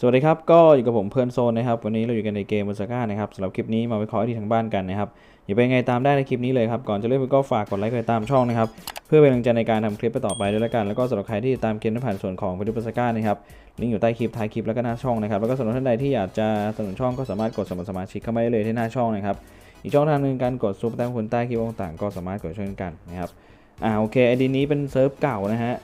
สวัสดีครับ ก็อยู่กับผมเพลิร์นโซนนะครับ วันนี้เราอยู่กันในเกมบนสก้านะครับสำหรับคลิปนี้มาวิเคราะห์ที่ทางบ้านกันนะครับอย่าไปไงตามได้ในคลิปนี้เลยครับ ก่อนจะเริ่มก็ฝากกดไลค์กดติดตามช่องนะครับ เพื่อเป็นกำลังใจในการทำคลิปไปต่อไปด้วยละกัน แล้วก็สำหรับใครที่ตามเกมนั้นผ่านส่วนของไปดูบนสก้านะครับลิงก์อยู่ใต้คลิปท้ายคลิปแล้วก็หน้าช่องนะครับแล้วก็สำหรับท่านใดที่อยากจะสนับสนุนช่องก็สามารถกดสมัครสมาชิกเข้ามาได้เลยที่หน้าช่องนะครับอีกช่องทางหนึ่งการกดซุปเปอร์แตมคนใต้คลิปต่างๆก็สามารถกดช่วยกันนะครับอ่าโอเคไอดีนี้เป็นเซิร์ฟเก่านะฮะ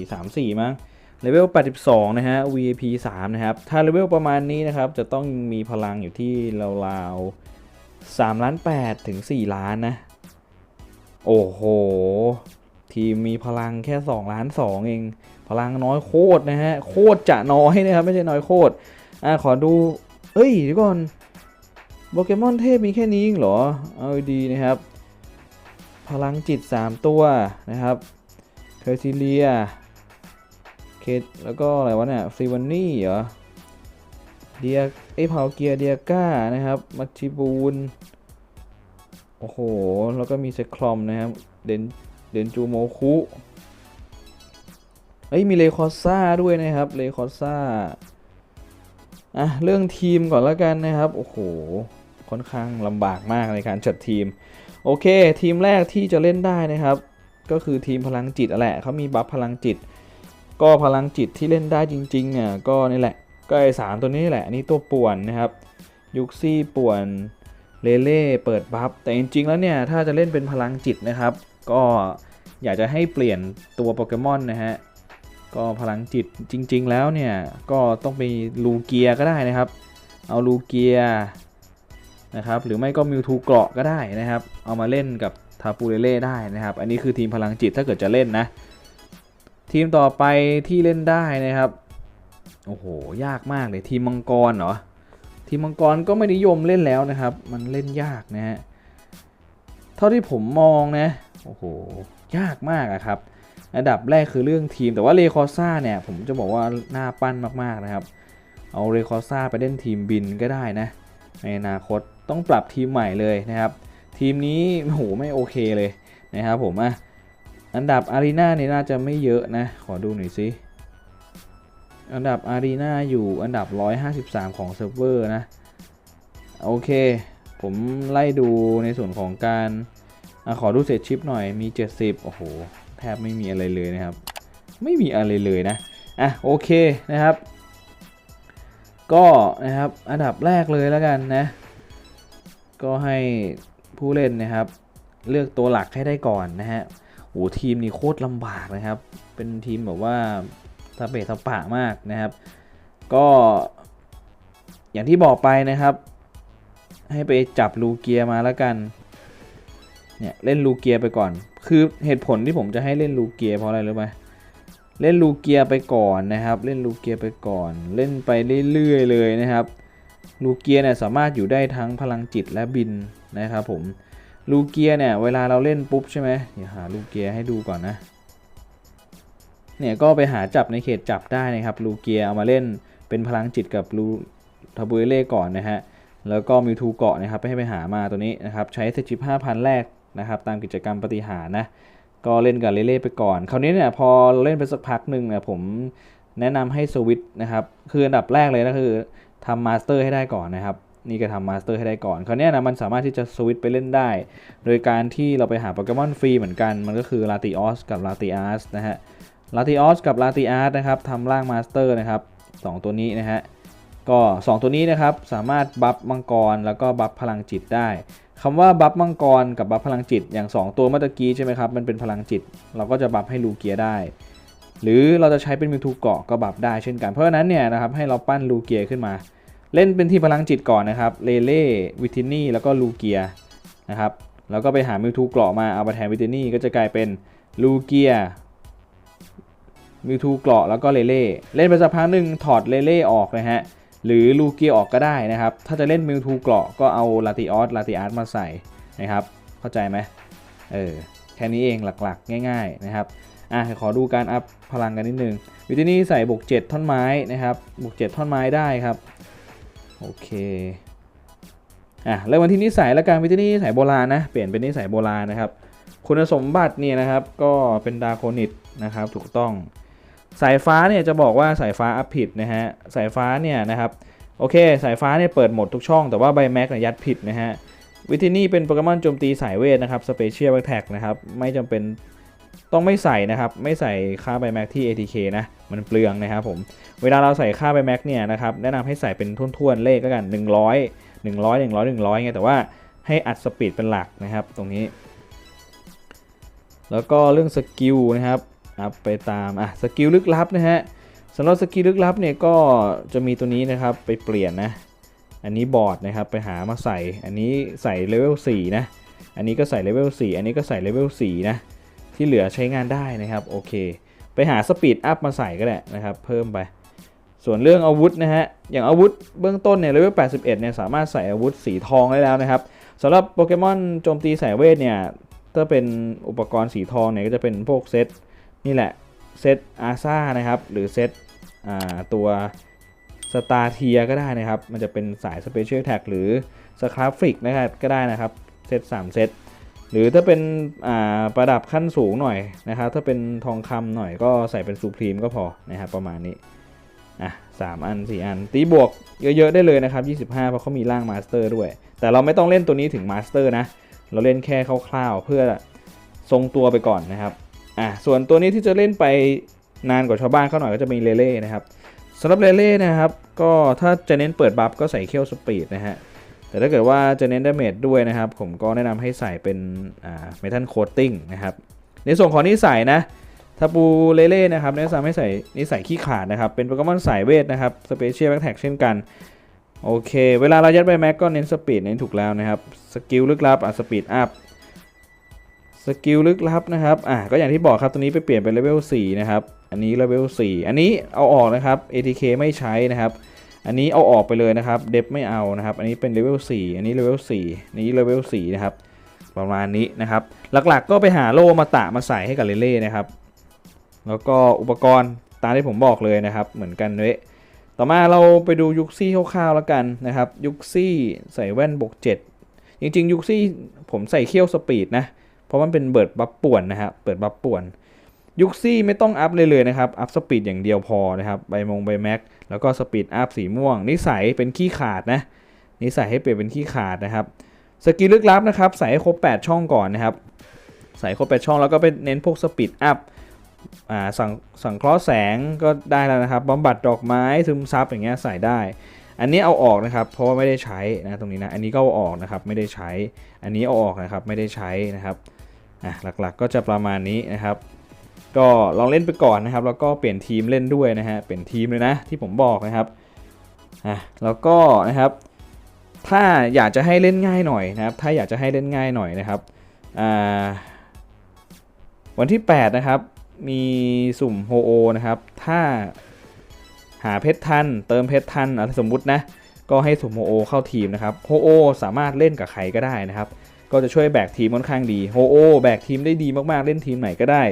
434มั้ง เลเวล 82 นะฮะ VIP 3 นะครับ ถ้าเลเวลประมาณนี้นะครับ จะต้องมีพลังอยู่ที่ราวๆ3ล้าน8ถึง 4 ล้านนะ โอ้โห ทีมมีพลังแค่ 2 ล้าน 2 เอง พลังน้อยโคตรนะฮะ โคตรจะน้อยนะครับ ไม่ใช่น้อยโคตร อะขอดู เอ้ยเดี๋ยวก่อนโปเกมอนเทพมีแค่นี้เองเหรอ เอาดีนะครับ พลังจิต 3 ตัวนะครับเคอร์ซิเลีย เคสแล้วก็อะไรวะเนี่ยซีวันนี่เหรอเดียไอเผาเกียร์เดียก้านะครับมัชชิบูนโอ้โห แล้วก็มีเซคลอมนะครับ เดนเดนจูโมคุเอ้ยมีเลคอซ่าด้วยนะครับเลคอซ่าอะเรื่องทีมก่อนแล้วกันนะครับ โอ้โห ค่อนข้างลำบากมากในการจัดทีม โอเค ทีมแรกที่จะเล่นได้นะครับ ก็คือทีมพลังจิตแหละเขามีบัฟพลังจิต ก็พลังจิตที่เล่นได้จริงๆอะก็นี่แหละ ก็ไอสามตัวนี้แหละนนี้ตัวป่วนนะครับ ยุกซี่ป่วนเลเล่เปิดบัฟแต่จริงๆแล้วเนี่ยถ้าจะเล่นเป็นพลังจิตนะครับ ก็อยากจะให้เปลี่ยนตัวโปเกมอนนะฮะก็พลังจิตจริง ๆ แล้วเนี่ยก็ต้องไปลูเกียก็ได้นะครับ เอาลูเกียนะครับหรือไม่ก็มิวทูเกราะก็ได้นะครับ เอามาเล่นกับทาปูเรเล่ได้นะครับ อันนี้คือทีมพลังจิตถ้าเกิดจะเล่นนะ ทีมต่อไปที่เล่นได้นะครับ โอ้โห ยากมากเลยทีมมังกรเหรอ ทีมมังกรก็ไม่นิยมเล่นแล้วนะครับ มันเล่นยากนะฮะ เท่าที่ผมมองนะ โอ้โห ยากมากอะครับ อันดับแรกคือเรื่องทีม แต่ว่าเรคอซ่าเนี่ย ผมจะบอกว่าหน่าปั้นมากๆนะครับ เอาเรคอซ่าไปเล่นทีมบินก็ได้นะ ในอนาคตต้องปรับทีมใหม่เลยนะครับ ทีมนี้โอ้โหไม่โอเคเลยนะครับผมอะ อันดับอารีนาเนี่ยน่าจะไม่เยอะนะ ขอดูหน่อยสิอันดับอารีนาอยู่อันดับ 153 ของเซิร์ฟเวอร์นะ โอเค ผมไล่ดูในส่วนของการอขอดูเศษชิปหน่อยมี 70 โอ้โห แทบไม่มีอะไรเลยนะครับ ไม่มีอะไรเลยนะ อะ โอเคนะครับ ก็นะครับ อันดับแรกเลยแล้วกันนะ ก็ให้ผู้เล่นนะครับ เลือกตัวหลักให้ได้ก่อนนะฮะ โอ้ทีมนี่โคตรลำบากนะครับ เป็นทีมแบบว่าตะเปะตะปะมากนะครับ ก็อย่างที่บอกไปนะครับ ให้ไปจับลูเกียมาแล้วกันเนี่ยเล่นลูเกียไปก่อน คือเหตุผลที่ผมจะให้เล่นลูเกียเพราะอะไรรู้ไหมเล่นลูเกียไปก่อนนะครับ เล่นลูเกียไปก่อน เล่นไปเรื่อยๆเลยนะครับ ลูเกียเนี่ยสามารถอยู่ได้ทั้งพลังจิตและบินนะครับผม ลูเกียเนี่ยเวลาเราเล่นปุ๊บใช่ไหมเดี๋ยวหาลูเกียให้ดูก่อนนะ เนี่ยก็ไปหาจับในเขตจับได้นะครับลูเกียเอามาเล่นเป็นพลังจิตกับลูทาบูเล่ก่อนนะฮะ แล้วก็มิวทูเกาะนะครับให้ไปหามาตัวนี้นะครับใช้เซจิบ5,000แรกนะครับตามกิจกรรมปฏิหารนะก็เล่นกับเล่ๆไปก่อน คราวนี้เนี่ยพอเราเล่นไปสักพักหนึ่งเนี่ยผมแนะนำให้สวิตช์นะครับคืออันดับแรกเลยนะคือทำมาสเตอร์ให้ได้ก่อนนะครับ นี่ก็ทำมาสเตอร์ให้ได้ก่อน คราวนี้นะมันสามารถที่จะสวิตช์ไปเล่นได้ โดยการที่เราไปหาโปเกมอนฟรีเหมือนกัน มันก็คือลาติออสกับลาติอาร์สนะฮะลาติออสกับลาติอาร์สนะครับทำร่างมาสเตอร์นะครับสองตัวนี้นะฮะก็ 2 ตัวนี้นะครับสามารถบัฟมังกรแล้วก็บัฟพลังจิตได้คำว่าบัฟมังกรกับบัฟพลังจิตอย่าง 2 ตัวเมื่อกี้ใช่ไหมครับมันเป็นพลังจิต เราก็จะบัฟให้ลูเกียได้ หรือเราจะใช้เป็นมิวทูเกาะก็บัฟได้เช่นกันเพราะฉะนั้นเนี่ยนะครับให้เราปั้นลูเกียขึ้นมา เล่นเป็นที่พลังจิตก่อนนะครับเลเล่วิทินี่แล้วก็ลูเกียนะครับแล้วก็ไปหามิวทูเกราะมาเอามาแทนวิทินี่ก็จะกลายเป็นลูเกียมิวทูเกราะแล้วก็เลเล่เล่นไปสักพักหนึ่งถอดเลเล่ออกนะฮะหรือลูเกียออกก็ได้นะครับ ถ้าจะเล่นมิวทูเกราะก็เอาลาติออสลาติอาร์ตมาใส่นะครับ เข้าใจไหมเออแค่นี้เองหลักๆ ง่าย ๆนะครับอะขอดูการอัพพลังกันนิดนึงวิธีนี้ใส่บวก7ท่อนไม้นะครับบวก7ท่อนไม้ได้ครับ โอเคอะเริ่มวันที่นิสัยแล้วกันวิธีนี้นิสัยโบราณนะ เปลี่ยนเป็นนิสัยโบราณนะครับ คุณสมบัติเนี่ยนะครับก็เป็นดาโคนิตนะครับถูกต้อง สายฟ้าเนี่ยจะบอกว่าสายฟ้าอัพผิดนะฮะสายฟ้าเนี่ยนะครับโอเค สายฟ้าเนี่ยเปิดหมดทุกช่องแต่ว่าใบแม็กเนี่ยยัดผิดนะฮะวิธีนี้เป็นโปเกมอนโจมตีสายเวทนะครับสเปเชียลแท็กนะครับไม่จำเป็น ต้องไม่ใส่นะครับ ไม่ใส่ค่าใบแม็กที่ ATK นะ มันเปลืองนะครับผม เวลาเราใส่ค่าใบแม็กเนี่ยนะครับ แนะนำให้ใส่เป็นทุ่นๆ เลขก็กัน 100 100 100 100ไง แต่ว่าให้อัดสปีดเป็นหลักนะครับ ตรงนี้ แล้วก็เรื่องสกิลนะครับอัพไปตาม อะ สกิลลึกลับนะฮะสำหรับสกิลลึกลับเนี่ยก็จะมีตัวนี้นะครับไปเปลี่ยนนะ อันนี้บอร์ดนะครับไปหามาใส่ อันนี้ใส่เลเวล4นะ อันนี้ก็ใส่เลเวล4อันนี้ก็ใส่เลเวล4นะ ที่เหลือใช้งานได้นะครับโอเค ไปหาสปีดอัพมาใส่ก็ได้นะครับเพิ่มไป ส่วนเรื่องอาวุธนะฮะอย่างอาวุธเบื้องต้นเนี่ยเลเวล81เนี่ยสามารถใส่อาวุธสีทองได้แล้วนะครับสำหรับโปเกมอนโจมตีสายเวทเนี่ยถ้าเป็นอุปกรณ์สีทองเนี่ยก็จะเป็นพวกเซตนี่แหละเซตอาซ่านะครับหรือเซตตัวสตาร์เทียก็ได้นะครับ มันจะเป็นสายสเปเชียลแท็กหรือสคราฟฟิกนะครับก็ได้นะครับ เซต3 เซต หรือถ้าเป็นประดับขั้นสูงหน่อยนะครับ ถ้าเป็นทองคำหน่อยก็ใส่เป็นซูพรีมก็พอนะครับประมาณนี้อะสามอัน 4 อัน ตีบวกเยอะๆได้เลยนะครับ 25 เพราะเขามีร่างมาสเตอร์ด้วย แต่เราไม่ต้องเล่นตัวนี้ถึงมาสเตอร์นะ เราเล่นแค่คร่าวๆเพื่อทรงตัวไปก่อนนะครับอะส่วนตัวนี้ที่จะเล่นไปนานกว่าชาวบ้านเขาหน่อยก็จะมีเลเล่นะครับสำหรับเลเล่นะครับ ก็ถ้าจะเน้นเปิดบัฟก็ใส่เคี่ยวสปีดนะฮะ แต่ถ้าเกิดว่าจะเน้นดาเมจด้วยนะครับ ผมก็แนะนำให้ใส่เป็นเมทัลโคตติ้งนะครับ ในส่วนของนิสัยนะทับูเลเล่นะครับแนะนำให้ใส่นิสัยขี้ขาดนะครับ เป็นโปเกมอนสายเวทนะครับสเปเชียลแบ็กแท็กเช่นกันโอเค เวลาเรายัดใบแม็กก็เน้นสปีดเน้นถูกแล้วนะครับ สกิลลึกลับอะสปีดอัพ สกิลลึกลับนะครับ อะก็อย่างที่บอกครับตัวนี้ไปเปลี่ยนเป็นเลเวล4นะครับ อันนี้เลเวล4อันนี้เอาออกนะครับ ATK ไม่ใช้นะครับ อันนี้เอาออกไปเลยนะครับ เดฟไม่เอานะครับ อันนี้เป็นเลเวล4อันนี้เลเวล4อันนี้เลเวล4นะครับ ประมาณนี้นะครับ หลักๆก็ไปหาโล่มาตะมาใส่ให้กับเลเล่นะครับ แล้วก็อุปกรณ์ตามที่ผมบอกเลยนะครับ เหมือนกันเว้ยต่อมาเราไปดูยุคซี่คร่าวๆแล้วกันนะครับ ยุคซี่ใส่แว่นบวก7จริงๆ ยุคซี่ผมใส่เขี้ยวสปีดนะเพราะมันเป็นเบิร์ดบัฟป่วนนะครับเปิดบัฟป่วน ยุคซี่ไม่ต้องอัพเลยเลยนะครับอัพสปีดอย่างเดียวพอนะครับใบมงใบแม็ก แล้วก็สปีดอัพสีม่วง นิสัยเป็นขี้ขาดนะ นิสัยให้เปลี่ยนเป็นขี้ขาดนะครับ สกิลลึกลับนะครับ ใส่ให้ครบ 8 ช่องก่อนนะครับ ใส่ครบ 8 ช่องแล้วก็ไปเน้นพวกสปีดอัพอ่าสังสังเคราะห์แสงก็ได้แล้วนะครับบำบัดดอกไม้ซึมซับอย่างเงี้ยใส่ได้ อันนี้เอาออกนะครับ เพราะว่าไม่ได้ใช้นะตรงนี้นะ อันนี้ก็เอาออกนะครับ ไม่ได้ใช้ อันนี้เอาออกนะครับ ไม่ได้ใช้นะครับอะหลักๆก็จะประมาณนี้นะครับ ก็ลองเล่นไปก่อนนะครับ แล้วก็เปลี่ยนทีมเล่นด้วยนะฮะเปลี่ยนทีมเลยนะที่ผมบอกนะครับอะแล้วก็นะครับ ถ้าอยากจะให้เล่นง่ายหน่อยนะครับ ถ้าอยากจะให้เล่นง่ายหน่อยนะครับอ่าวันที่ 8 นะครับ มีสุ่มโฮโอนะครับ ถ้าหาเพชรทัน เติมเพชรทันอะไรสมมุตินะ ก็ให้สุ่มโฮโอเข้าทีมนะครับ โฮโอสามารถเล่นกับใครก็ได้นะครับ ก็จะช่วยแบกทีมค่อนข้างดีโฮโอแบกทีมได้ดีมากๆ เล่นทีมไหนก็ได้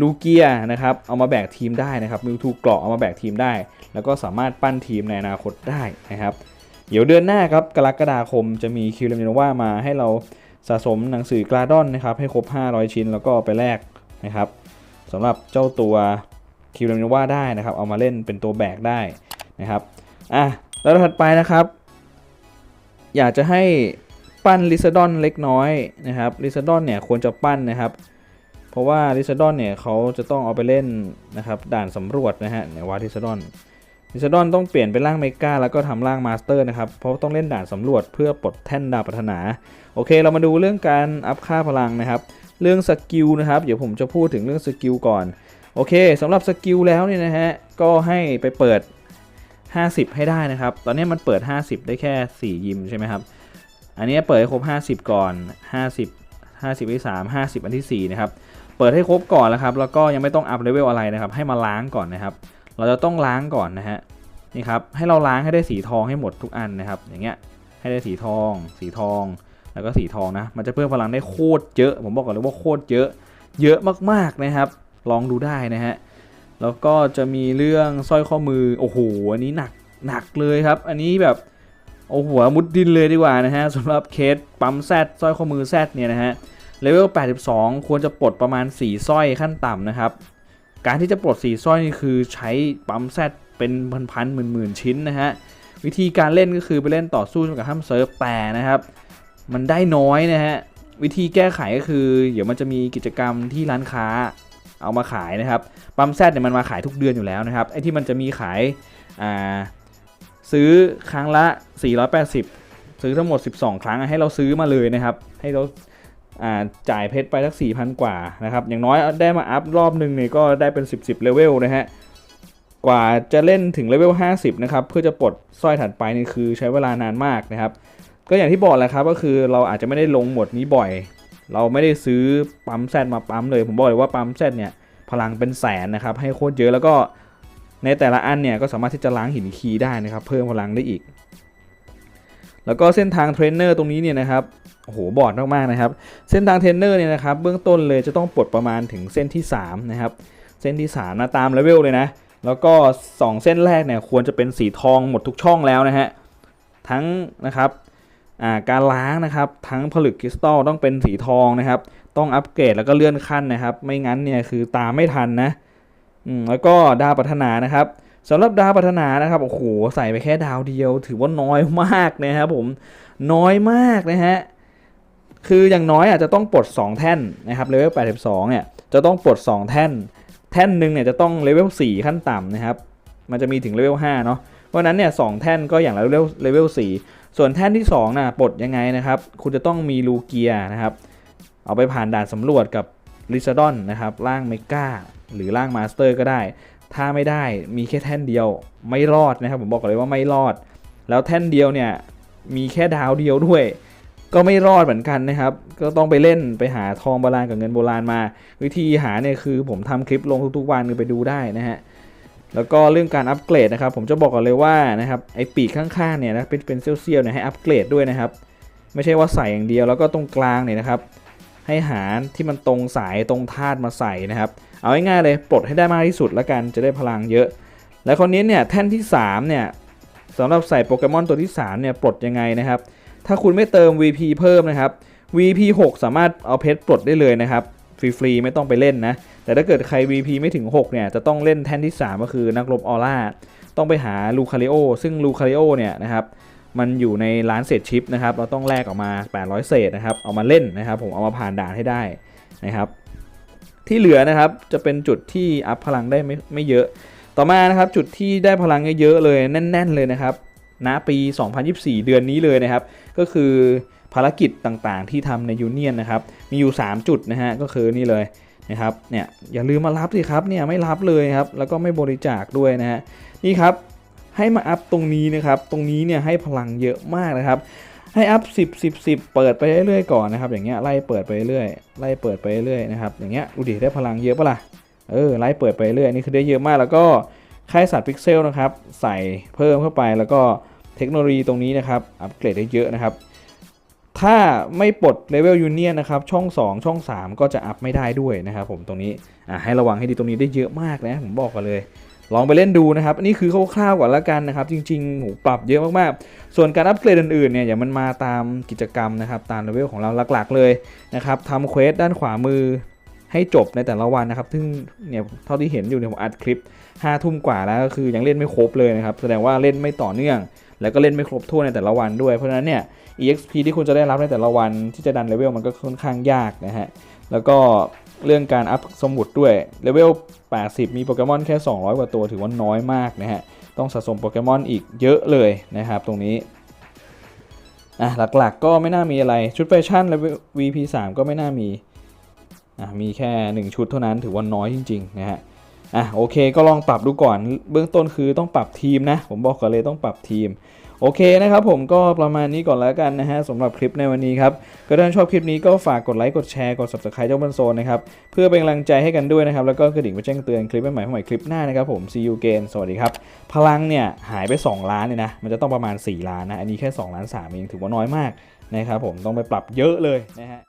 ลูเกียนะครับเอามาแบกทีมได้นะครับมิวทูเกราะเอามาแบกทีมได้ แล้วก็สามารถปั้นทีมในอนาคตได้นะครับเดี๋ยวเดือนหน้าครับกรกฎาคมจะมีคิวเลมิโนว่ามาให้เราสะสมหนังสือกราดอนนะครับให้ครบ 500 ชิ้นแล้วก็ไปแลกนะครับสำหรับเจ้าตัวคิวเลมิโนว่าได้นะครับเอามาเล่นเป็นตัวแบกได้นะครับอะแล้วถัดไปนะครับ อยากจะให้ ปั้นลิซาดอนเล็กน้อยนะครับลิซาดอนเนี่ยควรจะปั้นนะครับ เพราะว่าลิซาดอนเนี่ยเขาจะต้องเอาไปเล่นนะครับด่านสำรวจนะฮะในวาลิซาดอนลิซาดอนต้องเปลี่ยนเป็นร่างเมกาแล้วก็ทำร่างมาสเตอร์นะครับเพราะต้องเล่นด่านสำรวจเพื่อปลดแท่นดาวปรารถนาโอเค เรามาดูเรื่องการอัพค่าพลังนะครับ เรื่องสกิลนะครับเดี๋ยวผมจะพูดถึงเรื่องสกิลก่อนโอเคสำหรับสกิลแล้วเนี่ยนะฮะก็ให้ไปเปิด 50 ให้ได้นะครับ ตอนนี้มันเปิด 50 ได้แค่ 4 ยิมใช่ไหมครับ อันนี้เปิดให้ครบ 50 ก่อน 50 50ที่3 50 อันที่ 4 นะครับ เปิดให้ครบก่อนแล้วครับ แล้วก็ยังไม่ต้องอัพเลเวลอะไรนะครับ ให้มาล้างก่อนนะครับ เราจะต้องล้างก่อนนะฮะ นี่ครับ ให้เราล้างให้ได้สีทองให้หมดทุกอันนะครับ อย่างเงี้ย ให้ได้สีทอง สีทอง แล้วก็สีทองนะ มันจะเพิ่มพลังได้โคตรเยอะ ผมบอกก่อนเลยว่าโคตรเยอะ เยอะมากๆนะครับ ลองดูได้นะฮะ แล้วก็จะมีเรื่องสร้อยข้อมือ โอ้โห อันนี้หนัก หนักเลยครับ อันนี้แบบ โอ้โหมุดดินเลยดีกว่านะฮะสำหรับเคสปั๊มแซดสร้อยข้อมือแซดเนี่ยนะฮะเลเวล 82 ควรจะปลดประมาณ 4 สร้อยขั้นต่ำนะครับ การที่จะปลดสีสร้อยนี่คือใช้ปั๊มแซดเป็นพันๆหมื่นๆชิ้นนะฮะวิธีการเล่นก็คือไปเล่นต่อสู้กับห้ามเซิร์ฟแต่นะครับ มันได้น้อยนะฮะวิธีแก้ไขก็คือ เดี๋ยวมันจะมีกิจกรรมที่ร้านค้าเอามาขายนะครับปั๊มแซดเนี่ยมันมาขายทุกเดือนอยู่แล้วนะครับไอ้ที่มันจะมีขายอ่า ซื้อครั้งละ 480 ซื้อทั้งหมด 12 ครั้งให้เราซื้อมาเลยนะครับ ให้เราอ่าจ่ายเพชรไปสัก 4,000 กว่านะครับ อย่างน้อยได้มาอัพรอบหนึ่งเนี่ยก็ได้เป็น 10 10เลเวลนะฮะ กว่าจะเล่นถึงเลเวล 50 นะครับ เพื่อจะปลดสร้อยถัดไปนี่คือใช้เวลานานมากนะครับ ก็อย่างที่บอกแหละครับก็คือเราอาจจะไม่ได้ลงหมดนี้บ่อย เราไม่ได้ซื้อปั๊มแซดมาปั๊มเลย ผมบอกเลยว่าปั๊มแซดเนี่ยพลังเป็นแสนนะครับ ให้โคตรเยอะแล้วก็ ในแต่ละอันเนี่ยก็สามารถที่จะล้างหินคีได้นะครับ เพิ่มพลังได้อีก แล้วก็เส้นทางเทรนเนอร์ตรงนี้เนี่ยนะครับโอ้โหบอดมากๆนะครับ เส้นทางเทรนเนอร์เนี่ยนะครับเบื้องต้นเลยจะต้องปลดประมาณถึงเส้นที่ 3 นะครับ เส้นที่ 3 นะตามเลเวลเลยนะ แล้วก็ 2 เส้นแรกเนี่ยควรจะเป็นสีทองหมดทุกช่องแล้วนะฮะทั้งนะครับาการล้างนะครับทั้งผลึกคริสตัลต้องเป็นสีทองนะครับ ต้องอัปเกรดแล้วก็เลื่อนขั้นนะครับ ไม่งั้นเนี่ยคือตามไม่ทันนะ อืมแล้วก็ดาวพัฒนานะครับสำหรับดาวพัฒนานะครับโอ้โหใส่ไปแค่ดาวเดียว ถือว่าน้อยมากนะครับผมน้อยมากนะฮะคืออย่างน้อยอาจจะต้องปลด 2 แท่นนะครับเลเวล82เนี่ยจะต้องปลด 2 แท่น แท่นหนึ่งเนี่ยจะต้องเลเวล4ขั้นต่ำนะครับ มันจะมีถึงเลเวล5เนาะเพราะนั้นเนี่ยสแท่นก็อย่างละเลเวลเลเวล4ส่วนแท่นที่2นะปลดยังไงนะครับ คุณจะต้องมีลูเกียนะครับ เอาไปผ่านด่านสำรวจกับ ลิซาดอนนะครับร่างเมกาหรือร่างมาสเตอร์ก็ได้ ถ้าไม่ได้มีแค่แท่นเดียวไม่รอดนะครับ ผมบอกเลยว่าไม่รอด แล้วแท่นเดียวเนี่ยมีแค่ดาวเดียวด้วย ก็ไม่รอดเหมือนกันนะครับ ก็ต้องไปเล่นไปหาทองโบราณกับเงินโบราณมา วิธีหาเนี่ยคือผมทำคลิปลงทุกๆวันคือไปดูได้นะฮะแล้วก็เรื่องการอัปเกรดนะครับ ผมจะบอกก่อนเลยว่านะครับไอปีกข้างๆเนี่ยนะเป็นเป็นเซี่ยวๆเนี่ยให้อัปเกรดด้วยนะครับ ไม่ใช่ว่าใส่อย่างเดียวแล้วก็ตรงกลางเนี่ยนะครับ ให้หาที่มันตรงสายตรงธาตุมาใส่นะครับ เอาง่ายๆเลยปลดให้ได้มากที่สุดแล้วกันจะได้พลังเยอะ แล้วคนนี้เนี่ยแท่นที่ 3 เนี่ยสำหรับใส่โปเกมอนตัวที่ 3 เนี่ยปลดยังไงนะครับ ถ้าคุณไม่เติม VP เพิ่มนะครับ VP 6 สามารถเอาเพชรปลดได้เลยนะครับฟรีๆไม่ต้องไปเล่นนะ แต่ถ้าเกิดใคร VP ไม่ถึง 6 เนี่ย จะต้องเล่นแท่นที่ 3 ก็คือนักรบออร่า ต้องไปหาลูคาริโอ ซึ่งลูคาริโอเนี่ยนะครับ มันอยู่ในร้านเศษชิปนะครับ เราต้องแลกออกมา 800 เศษนะครับ เอามาเล่นนะครับ ผมเอามาผ่านด่านให้ได้นะครับ ที่เหลือนะครับจะเป็นจุดที่อัพพลังได้ไม่ไม่เยอะ ต่อมานะครับจุดที่ได้พลังเยอะๆเลยแน่น ๆ เลยนะครับณปี 2024 เดือนนี้เลยนะครับ ก็คือภารกิจต่างๆ ที่ทำในยูเนียนนะครับ มีอยู่ 3 จุดนะฮะ ก็คือนี่เลยนะครับ เนี่ยอย่าลืมมารับสิครับ เนี่ยไม่รับเลยครับ แล้วก็ไม่บริจาคด้วยนะฮะ นี่ครับ ให้มาอัพตรงนี้นะครับ ตรงนี้เนี่ยให้พลังเยอะมากนะครับให้อัพ10 10 10 เปิดไปเรื่อยๆก่อนนะครับ อย่างเงี้ยไล่เปิดไปเรื่อยไล่เปิดไปเรื่อยนะครับ อย่างเงี้ยดูดิได้พลังเยอะปะล่ะเออไล่เปิดไปเรื่อยนี่คือได้เยอะมากแล้วก็ค่ายสัตว์พิกเซลนะครับ ใส่เพิ่มเข้าไปแล้วก็เทคโนโลยีตรงนี้นะครับ อัปเกรดได้เยอะนะครับ ถ้าไม่ปลดเลเวลยูเนียนนะครับ ช่อง 2 ช่อง 3 ก็จะอัพไม่ได้ด้วยนะครับ ผมตรงนี้อะให้ระวังให้ดีตรงนี้ได้เยอะมากนะผมบอกกันเลย ลองไปเล่นดูนะครับ อันนี้คือคร่าวๆก่อนละกันนะครับ จริงๆโหปรับเยอะมากๆ ส่วนการอัปเกรดอื่นๆเนี่ยอย่ามันมาตามกิจกรรมนะครับ ตามเลเวลของเราหลักๆเลยนะครับทำเควสด้านขวามือให้จบในแต่ละวันนะครับ ซึ่งเนี่ยเท่าที่เห็นอยู่เนี่ยผมอัดคลิป5ทุ่มกว่าแล้วก็คือยังเล่นไม่ครบเลยนะครับ แสดงว่าเล่นไม่ต่อเนื่อง แล้วก็เล่นไม่ครบถ้วในแต่ละวันด้วย เพราะฉะนั้นเนี่ย EXP ที่คุณจะได้รับในแต่ละวันที่จะดันเลเวลมันก็ค่อนข้างยากนะฮะ แล้วก็ เรื่องการอัพสมุดด้วยเลเวล 80 มีโปเกมอนแค่ 200 กว่าตัวถือว่าน้อยมากนะฮะ ต้องสะสมโปเกมอนอีกเยอะเลยนะครับตรงนี้อะหลักๆก็ไม่น่ามีอะไรชุดแฟชั่นเลเวล VP3 ก็ไม่น่ามีอะมีแค่ 1 ชุดเท่านั้นถือว่าน้อยจริงๆนะฮะอะโอเคก็ลองปรับดูก่อนเบื้องต้นคือต้องปรับทีมนะ ผมบอกก่อนเลยต้องปรับทีม โอเคนะครับผมก็ประมาณนี้ก่อนแล้วกันนะฮะสำหรับคลิปในวันนี้ครับ ก็ถ้าชอบคลิปนี้ก็ฝากกดไลค์กดแชร์กด subscribe เจ้าบันโซนนะครับ เพื่อเป็นกำลังใจให้กันด้วยนะครับ แล้วก็กระดิ่งไปแจ้งเตือนคลิปใหม่ๆใหม่คลิปหน้านะครับผม see you again สวัสดีครับ พลังเนี่ยหายไป 2 ล้านเนี่ยนะ มันจะต้องประมาณ 4 ล้านนะ อันนี้แค่ 2 ล้าน3เองถือว่าน้อยมากนะครับผมต้องไปปรับเยอะเลยนะฮะ